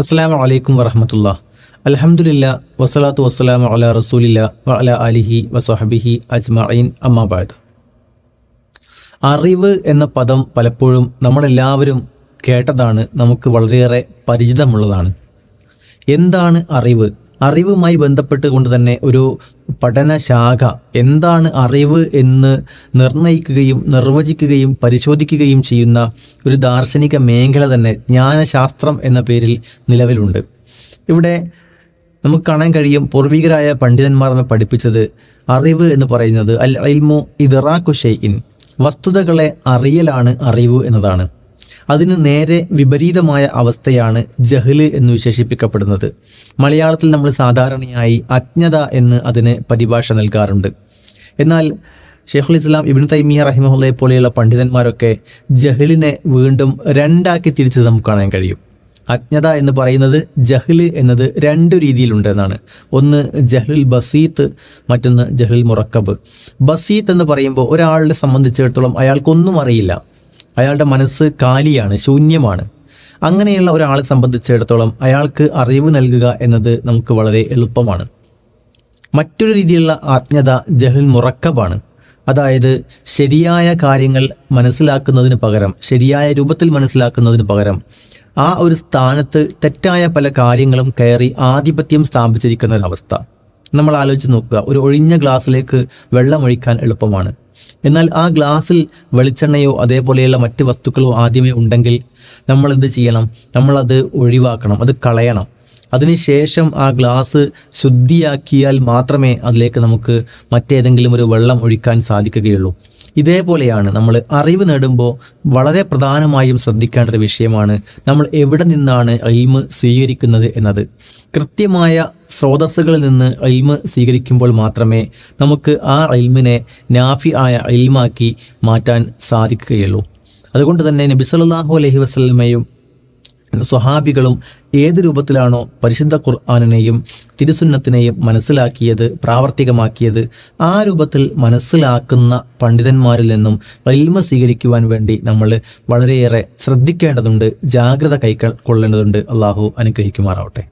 അസ്സാം വലൈക്കും വറഹമത്തുള്ള. അലഹമുല്ല വസ്സലാത്തു വസ്സലാം അല റസൂലില്ല വഅല അലിഹി വസഹബിഹി അജ്മഈൻ അമ്മാബാദ് അറിവ് എന്ന പദം പലപ്പോഴും നമ്മളെല്ലാവരും കേട്ടതാണ് നമുക്ക് വളരെയേറെ പരിചിതമുള്ളതാണ്. എന്താണ് അറിവ്? അറിവുമായി ബന്ധപ്പെട്ടുകൊണ്ട് തന്നെ ഒരു പഠനശാഖ എന്താണ് അറിവ് എന്ന് നിർണയിക്കുകയും നിർവചിക്കുകയും പരിശോധിക്കുകയും ചെയ്യുന്ന ഒരു ദാർശനിക മേഖല തന്നെ ജ്ഞാനശാസ്ത്രം എന്ന പേരിൽ നിലവിലുണ്ട്. ഇവിടെ നമുക്ക് കാണാൻ കഴിയും പൂർവികരായ പണ്ഡിതന്മാർ നമ്മെ പഠിപ്പിച്ചത് അറിവ് എന്ന് പറയുന്നത് അൽ അൽമു ഇദറാഖു ഷെയ്ഇൻ വസ്തുതകളെ അറിയലാണ് അറിവ് എന്നതാണ്. അതിന് നേരെ വിപരീതമായ അവസ്ഥയാണ് ജഹ്ല് എന്ന് വിശേഷിപ്പിക്കപ്പെടുന്നത്. മലയാളത്തിൽ നമ്മൾ സാധാരണയായി അജ്ഞത എന്ന് അതിന് പരിഭാഷ നൽകാറുണ്ട്. എന്നാൽ ഷെയ്ഖുൽ ഇസ്ലാം ഇബിൻ തൈമിയ റഹിമഹുല്ലയെ പോലെയുള്ള പണ്ഡിതന്മാരൊക്കെ ജഹ്ലിനെ വീണ്ടും രണ്ടാക്കി തിരിച്ചത് നമുക്ക് കാണാൻ കഴിയും. അജ്ഞത എന്ന് പറയുന്നത് ജഹ്ല് എന്നത് രണ്ട് രീതിയിലുണ്ട് എന്നാണ് ഒന്ന് ജഹ്ലുൽ ബസീത്ത് മറ്റൊന്ന് ജഹ്ലുൽ മുറക്കബ്. ബസീത്ത് എന്ന് പറയുമ്പോൾ ഒരാളെ സംബന്ധിച്ചിടത്തോളം അയാൾക്കൊന്നും അറിയില്ല. അയാളുടെ മനസ്സ് കാലിയാണ് ശൂന്യമാണ്. അങ്ങനെയുള്ള ഒരാളെ സംബന്ധിച്ചിടത്തോളം അയാൾക്ക് അറിവ് നൽകുക എന്നത് നമുക്ക് വളരെ എളുപ്പമാണ്. മറ്റൊരു രീതിയിലുള്ള ആജ്ഞത ജഹൽ മുറക്കബാണ്. അതായത് ശരിയായ കാര്യങ്ങൾ മനസ്സിലാക്കുന്നതിന് പകരം ശരിയായ രൂപത്തിൽ മനസ്സിലാക്കുന്നതിന് പകരം ആ ഒരു സ്ഥാനത്ത് തെറ്റായ പല കാര്യങ്ങളും കയറി ആധിപത്യം സ്ഥാപിച്ചിരിക്കുന്ന ഒരവസ്ഥ. നമ്മൾ ആലോചിച്ച് നോക്കുക ഒരു ഒഴിഞ്ഞ ഗ്ലാസ്സിലേക്ക് വെള്ളം ഒഴിക്കാൻ എളുപ്പമാണ്. എന്നാൽ ആ ഗ്ലാസ്സിൽ വെളിച്ചെണ്ണയോ അതേപോലെയുള്ള മറ്റ് വസ്തുക്കളോ ആദ്യമേ ഉണ്ടെങ്കിൽ നമ്മൾ എന്ത് ചെയ്യണം? നമ്മളത് ഒഴിവാക്കണം അത് കളയണം. അതിനുശേഷം ആ ഗ്ലാസ് ശുദ്ധിയാക്കിയാൽ മാത്രമേ അതിലേക്ക് നമുക്ക് മറ്റേതെങ്കിലും ഒരു വെള്ളം ഒഴിക്കാൻ സാധിക്കുകയുള്ളൂ. ഇതേപോലെയാണ് നമ്മൾ അറിവ് നേടുമ്പോൾ വളരെ പ്രധാനമായും ശ്രദ്ധിക്കേണ്ട ഒരു വിഷയമാണ് നമ്മൾ എവിടെ നിന്നാണ് അയിമ് സ്വീകരിക്കുന്നത് എന്നത്. കൃത്യമായ സ്രോതസ്സുകളിൽ നിന്ന് അയിമ് സ്വീകരിക്കുമ്പോൾ മാത്രമേ നമുക്ക് ആ അയിമിനെ നാഫി ആയ അയിമാക്കി മാറ്റാൻ സാധിക്കുകയുള്ളൂ. അതുകൊണ്ട് തന്നെ നബി അലഹി വസ്ലമയും സ്വഹാബികളും ഏത് രൂപത്തിലാണോ പരിശുദ്ധ ഖുർആാനിനെയും തിരുസുന്നത്തിനെയും മനസ്സിലാക്കിയത് പ്രാവർത്തികമാക്കിയത് ആ രൂപത്തിൽ മനസ്സിലാക്കുന്ന പണ്ഡിതന്മാരിൽ നിന്നും ഇൽമ സ്വീകരിക്കുവാൻ വേണ്ടി നമ്മൾ വളരെയേറെ ശ്രദ്ധിക്കേണ്ടതുണ്ട് ജാഗ്രത കൈക്കൊള്ളേണ്ടതുണ്ട് അള്ളാഹു അനുഗ്രഹിക്കുമാറാവട്ടെ.